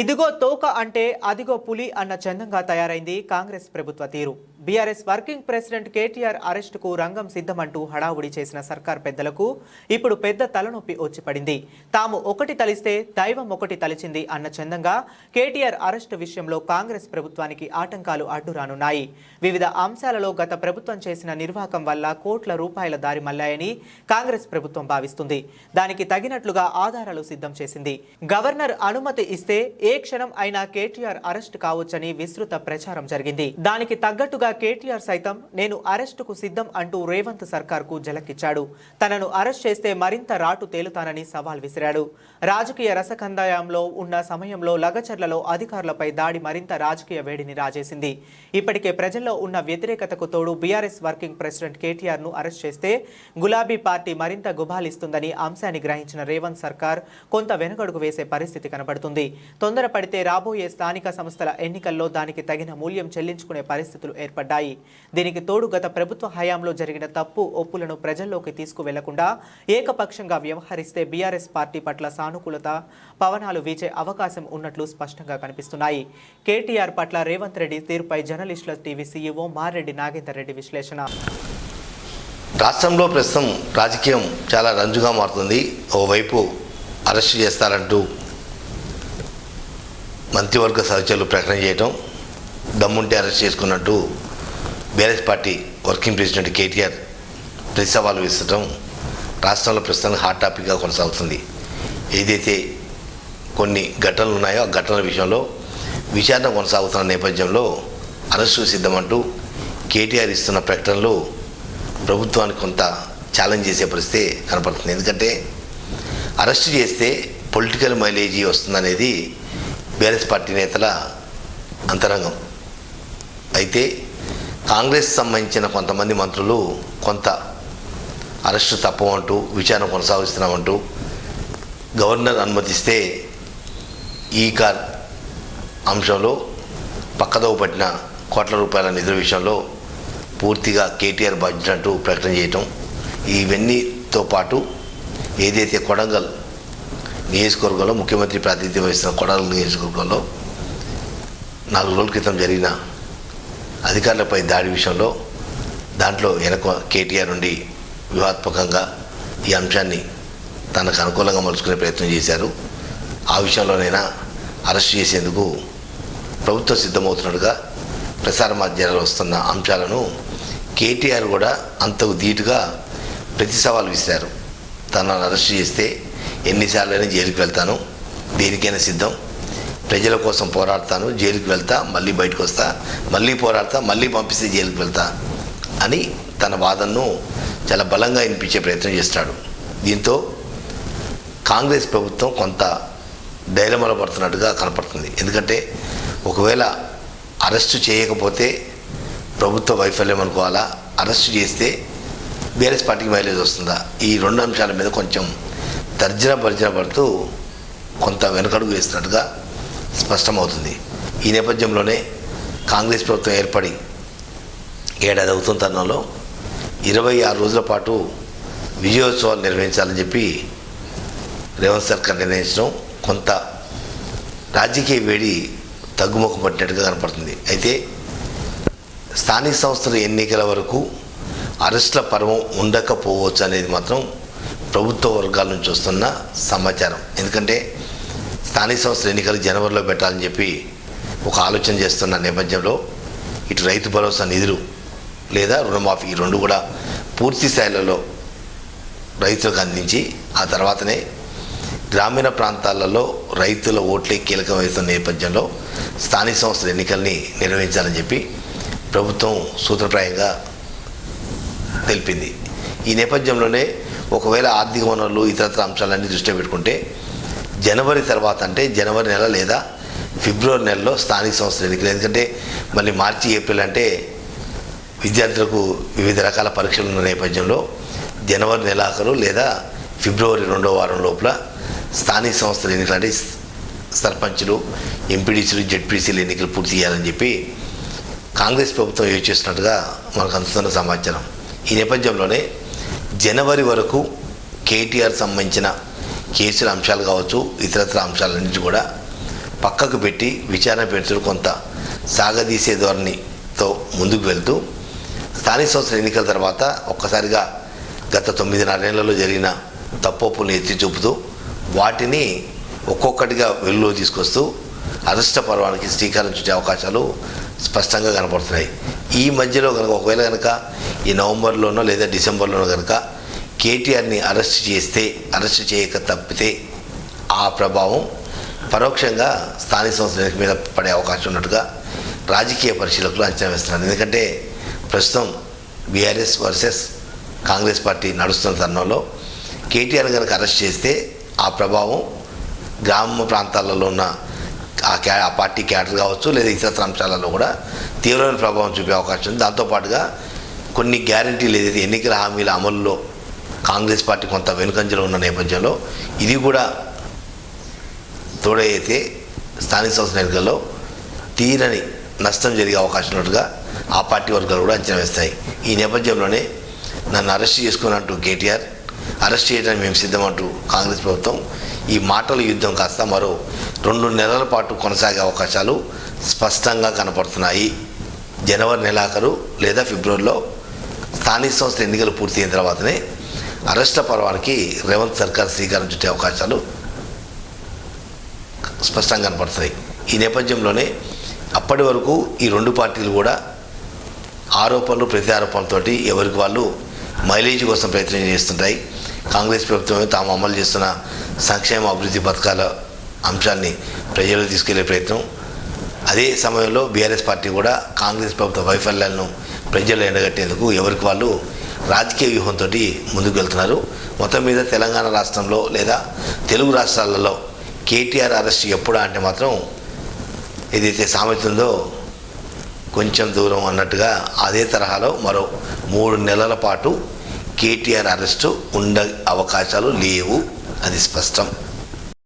ఇదిగో తోక అంటే అదిగో పులి అన్న చందంగా తయారైంది కాంగ్రెస్ ప్రభుత్వ తీరు. బీఆర్ఎస్ వర్కింగ్ ప్రెసిడెంట్ కేటీఆర్ అరెస్టుకు రంగం సిద్ధమంటూ హడావుడి చేసిన సర్కార్ పెద్దలకు ఇప్పుడు పెద్ద తలనొప్పి వచ్చి పడింది తాము ఒకటి తలిస్తే దైవం ఒకటి తలిచింది అన్న చందంగా కేటీఆర్ అరెస్టు విషయంలో కాంగ్రెస్ ప్రభుత్వానికి ఆటంకాలు అడ్డురానున్నాయి. వివిధ అంశాలలో గత ప్రభుత్వం చేసిన నిర్వాహకం వల్ల కోట్ల రూపాయల దారి మళ్ళాయని కాంగ్రెస్ ప్రభుత్వం భావిస్తుంది. దానికి తగినట్లుగా ఆధారాలు సిద్ధం చేసింది. గవర్నర్ అనుమతి ఇస్తే ఏ క్షణం అయినా కేటీఆర్ అరెస్ట్ కావచ్చని విస్తృత ప్రచారం జరిగింది. దానికి తగ్గట్టుగా కేటీఆర్ సైతం నేను అరెస్టుకు సిద్ధం అంటూ రేవంత్ సర్కార్కు జలకిచ్చాడు తనను అరెస్ట్ చేస్తే మరింత రాటు తేలుతానని సవాల్ విసిరాడు. రాజకీయ రసకందాయంలో ఉన్న సమయంలో లగచర్లలో అధికారులపై దాడి మరింత రాజకీయ వేడిని రాజేసింది. ఇప్పటికే ప్రజల్లో ఉన్న వ్యతిరేకతకు తోడు బీఆర్ఎస్ వర్కింగ్ ప్రెసిడెంట్ కేటీఆర్ను అరెస్ట్ చేస్తే గులాబీ పార్టీ మరింత గుబాలిస్తుందని అంశాన్ని గ్రహించిన రేవంత్ సర్కార్ కొంత వెనుకడుగు వేసే పరిస్థితి కనబడుతుంది తొందరపడితే రాబోయే స్థానిక సంస్థల ఎన్నికల్లో దానికి తగిన మూల్యం చెల్లించుకునే పరిస్థితులు పడ్డాయి. దీనికి తోడు గత ప్రభుత్వ హయాంలో జరిగిన తప్పు ఒప్పులను ప్రజల్లోకి తీసుకువెళ్ళకుండా ఏకపక్షంగా వ్యవహరిస్తే బీఆర్ఎస్ పార్టీ పట్ల సానుకూలత పవనాలు వీచే అవకాశం ఉన్నట్లు స్పష్టంగా కనిపిస్తున్నాయి. కేటీఆర్ పట్ల రేవంత్ రెడ్డి తీరుపై జర్నలిస్టుల టీవీ సీఈఓ మారెడ్డి నాగేందర్ రెడ్డి విశ్లేషణ. రాష్ట్రంలో ప్రస్తుతం రాజకీయం చాలా రంజుగా మారుతుంది. ఓవైపు అరెస్ట్ చేస్తారంటూ మంత్రివర్గ సహచరులు ప్రకటన చేయటం దమ్ముంటే అరెస్ట్ చేసుకున్నట్టు BRS party working president KTR ప్రతి సవాలు వేస్తడం రాష్ట్రంలో ప్రస్తుతానికి హాట్ టాపిక్గా కొనసాగుతుంది. ఏదైతే కొన్ని ఘటనలు ఉన్నాయో ఆ ఘటనల విషయంలో విచారణ కొనసాగుతున్న నేపథ్యంలో అరెస్టు సిద్ధమంటూ కేటీఆర్ ఇస్తున్న ప్రకటనలు ప్రభుత్వానికి కొంత ఛాలెంజ్ చేసే పరిస్థితి కనపడుతుంది. ఎందుకంటే అరెస్ట్ చేస్తే పొలిటికల్ మైలేజీ వస్తుందనేది బీఆర్ఎస్ పార్టీ నేతల అంతరంగం. అయితే కాంగ్రెస్ సంబంధించిన కొంతమంది మంత్రులు కొంత అరెస్టు తప్పమంటూ విచారణ కొనసాగిస్తున్నామంటూ గవర్నర్ అనుమతిస్తే ఈ కార్ అంశంలో పక్కదోవ పట్టిన కోట్ల రూపాయల నిధుల విషయంలో పూర్తిగా కేటీఆర్ బాధ్యత అంటూ ప్రకటన చేయటం ఇవన్నీతో పాటు ఏదైతే కొడంగల్ నియోజకవర్గంలో ముఖ్యమంత్రి ప్రాతినిధ్యం వహిస్తున్న కొడంగల్ నియోజకవర్గంలో నాలుగు రోజుల క్రితం జరిగిన అధికారులపై దాడి విషయంలో దాంట్లో వెనక కేటీఆర్ నుండి వ్యూహాత్మకంగా ఈ అంశాన్ని తనకు అనుకూలంగా మలుచుకునే ప్రయత్నం చేశారు. ఆ విషయంలోనైనా అరెస్ట్ చేసేందుకు ప్రభుత్వం సిద్ధమవుతున్నట్టుగా ప్రసార మాధ్యమాలు వస్తున్న అంశాలను కేటీఆర్ కూడా అంతకు ధీటుగా ప్రతి సవాలు విసిరారు. తనను అరెస్ట్ చేస్తే ఎన్నిసార్లైనా జైలుకి వెళ్తాను. దేనికైనా సిద్ధం. ప్రజల కోసం పోరాడతాను జైలుకి వెళ్తా మళ్ళీ బయటకు వస్తా మళ్ళీ పోరాడతా మళ్ళీ పంపిస్తే జైలుకి వెళ్తా అని తన వాదనను చాలా బలంగా వినిపించే ప్రయత్నం చేస్తాడు. దీంతో కాంగ్రెస్ ప్రభుత్వం కొంత డైలమలో పడుతున్నట్టుగా కనపడుతుంది. ఎందుకంటే ఒకవేళ అరెస్టు చేయకపోతే ప్రభుత్వ వైఫల్యం అనుకోవాలా? అరెస్టు చేస్తే బీఆర్ఎస్ పార్టీకి మైలేజ్ వస్తుందా? ఈ రెండు అంశాల మీద కొంచెం తర్జన భర్జన పడుతూ కొంత వెనకడుగు వేస్తున్నట్టుగా స్పష్టమవుతుంది. ఈ నేపథ్యంలోనే కాంగ్రెస్ ప్రభుత్వం ఏర్పడి ఏడాది అవుతున్న తరుణంలో ఇరవై ఆరు రోజుల పాటు విజయోత్సవాలు నిర్వహించాలని చెప్పి రేవంత్ సర్కార్ నిర్ణయించడం కొంత రాజకీయ వేడి తగ్గుముఖం పట్టినట్టుగా కనపడుతుంది. అయితే స్థానిక సంస్థల ఎన్నికల వరకు అరెస్టుల పర్వం ఉండకపోవచ్చు అనేది మాత్రం ప్రభుత్వ వర్గాల నుంచి వస్తున్న సమాచారం. ఎందుకంటే స్థానిక సంస్థల ఎన్నికలు జనవరిలో పెట్టాలని చెప్పి ఒక ఆలోచన చేస్తున్న నేపథ్యంలో ఇటు రైతు భరోసా నిధులు లేదా రుణమాఫీ ఈ రెండు కూడా పూర్తి స్థాయిలలో రైతులకు అందించి ఆ తర్వాతనే గ్రామీణ ప్రాంతాలలో రైతుల ఓట్లే కీలకమవుతున్న నేపథ్యంలో స్థానిక సంస్థల ఎన్నికల్ని నిర్వహించాలని చెప్పి ప్రభుత్వం సూత్రప్రాయంగా తెలిపింది. ఈ నేపథ్యంలోనే ఒకవేళ ఆర్థిక వనరులు ఇతరత్ర అంశాలన్నీ దృష్టిలో పెట్టుకుంటే జనవరి తర్వాత అంటే జనవరి నెల లేదా ఫిబ్రవరి నెలలో స్థానిక సంస్థల ఎన్నికలు. ఎందుకంటే మళ్ళీ మార్చి ఏప్రిల్ అంటే విద్యార్థులకు వివిధ రకాల పరీక్షలు ఉన్న నేపథ్యంలో జనవరి నెలాఖరు లేదా ఫిబ్రవరి రెండో వారం లోపల స్థానిక సంస్థల ఎన్నికలు అంటే సర్పంచులు ఎంపీడీసీలు జెడ్పీసీలు ఎన్నికలు పూర్తి చేయాలని చెప్పి కాంగ్రెస్ ప్రభుత్వం యోచిస్తున్నట్టుగా మనకు అందుతున్న సమాచారం. ఈ నేపథ్యంలోనే జనవరి వరకు కేటీఆర్ సంబంధించిన చేసిన అంశాలు కావచ్చు ఇతరత్ర అంశాలన్నింటి కూడా పక్కకు పెట్టి విచారణ పెడుతూ కొంత సాగదీసే ధోరణితో ముందుకు వెళ్తూ స్థానిక సంస్థల ఎన్నికల తర్వాత ఒక్కసారిగా గత తొమ్మిదిన్నర నెలల్లో జరిగిన తప్పొప్పులను ఎత్తి చూపుతూ వాటిని ఒక్కొక్కటిగా వెలుగులో తీసుకొస్తూ అరెస్ట్ పర్వానికి శ్రీకారం చుట్టే అవకాశాలు స్పష్టంగా కనపడుతున్నాయి. ఈ మధ్యలో కనుక ఒకవేళ కనుక ఈ నవంబర్లోనో లేదా డిసెంబర్లోనో కనుక కేటీఆర్ని అరెస్ట్ చేస్తే అరెస్ట్ చేయక తప్పితే ఆ ప్రభావం పరోక్షంగా స్థానిక సంస్థల మీద పడే అవకాశం ఉన్నట్టుగా రాజకీయ పరిశీలకులు అంచనా వేస్తున్నారు. ఎందుకంటే ప్రస్తుతం బీఆర్ఎస్ వర్సెస్ కాంగ్రెస్ పార్టీ నడుస్తున్న తరుణంలో కేటీఆర్ కనుక అరెస్ట్ చేస్తే ఆ ప్రభావం గ్రామ ప్రాంతాలలో ఉన్న ఆ క్యా ఆ పార్టీ క్యాడర్ కావచ్చు లేదా ఇతర అంశాలలో కూడా తీవ్రమైన ప్రభావం చూపే అవకాశం ఉంది. దాంతోపాటుగా కొన్ని గ్యారంటీలు ఏదైతే ఎన్నికల హామీల అమలులో కాంగ్రెస్ పార్టీ కొంత వెనుకంజలో ఉన్న నేపథ్యంలో ఇది కూడా తోడైతే స్థానిక సంస్థల ఎన్నికల్లో తీరని నష్టం జరిగే అవకాశం ఉన్నట్టుగా ఆ పార్టీ వర్గాలు కూడా అంచనా వేస్తాయి. ఈ నేపథ్యంలోనే నన్ను అరెస్ట్ చేసుకున్నట్టు కేటీఆర్ అరెస్ట్ చేయడానికి మేము సిద్ధమంటూ కాంగ్రెస్ ప్రభుత్వం ఈ మాటల యుద్ధం కాస్త మరో రెండు నెలల పాటు కొనసాగే అవకాశాలు స్పష్టంగా కనపడుతున్నాయి. జనవరి నెలాఖరు లేదా ఫిబ్రవరిలో స్థానిక సంస్థ ఎన్నికలు పూర్తయిన తర్వాతనే అరెస్ట్ పర్వానికి రేవంత్ సర్కార్ శ్రీకారం చుట్టే అవకాశాలు స్పష్టంగా కనపడుతున్నాయి. ఈ నేపథ్యంలోనే అప్పటి వరకు ఈ రెండు పార్టీలు కూడా ఆరోపణలు ప్రతి ఆరోపణలతో ఎవరికి వాళ్ళు మైలేజ్ కోసం ప్రయత్నం చేస్తుంటాయి. కాంగ్రెస్ ప్రభుత్వం తాము అమలు చేస్తున్న సంక్షేమ అభివృద్ధి పథకాల అంశాన్ని ప్రజలు తీసుకెళ్ళే ప్రయత్నం. అదే సమయంలో బీఆర్ఎస్ పార్టీ కూడా కాంగ్రెస్ ప్రభుత్వ వైఫల్యాలను ప్రజలు ఎండగట్టేందుకు ఎవరికి వాళ్ళు రాజకీయ వ్యూహంతో ముందుకు వెళ్తున్నారు. మొత్తం మీద తెలంగాణ రాష్ట్రంలో లేదా తెలుగు రాష్ట్రాలలో కేటీఆర్ అరెస్ట్ ఎప్పుడా అంటే మాత్రం ఏదైతే సామెత ఉందో కొంచెం దూరం అన్నట్టుగా అదే తరహాలో మరో మూడు నెలల పాటు కేటీఆర్ అరెస్టు ఉండే అవకాశాలు లేవు. అది స్పష్టం.